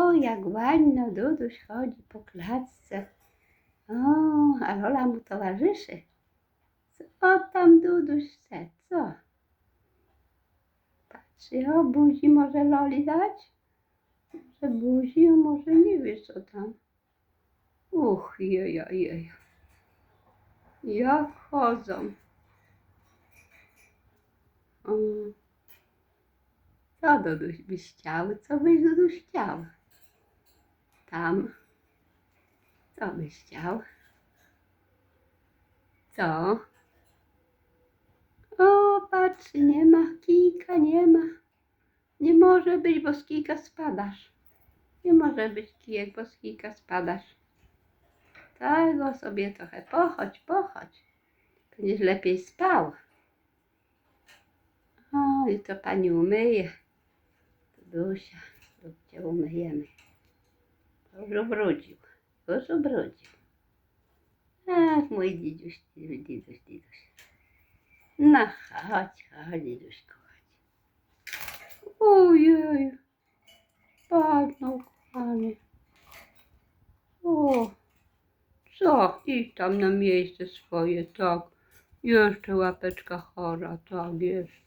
O, jak ładno Duduś chodzi po klatce. O, a Lola mu towarzyszy. Co tam Duduś chce, co? Patrzy, o, buzi może Loli dać? Może buzi, a może nie wie co tam. Uch, jeja, jeja. Jak chodzą. O. Co Duduś byś chciał? Co byś Duduś chciał? Tam. Co byś chciał? Co? O, patrz, nie ma kijka, nie ma. Nie może być, bo z spadasz. Nie może być kijek, bo z kijka spadasz. Tego sobie trochę pochodź, pochodź. Będziesz lepiej spał. O, jutro pani umyje. Dusia, lub cię umyjemy. Już ubrudził, już ubrudził. Ach, mój dziduś, dziduś, dziduś. No chodź, chodź, dziduśku, chodź. Ojej, no, kochany. O, co? Idź tam na miejsce swoje, tak. Jeszcze łapeczka chora, tak jest.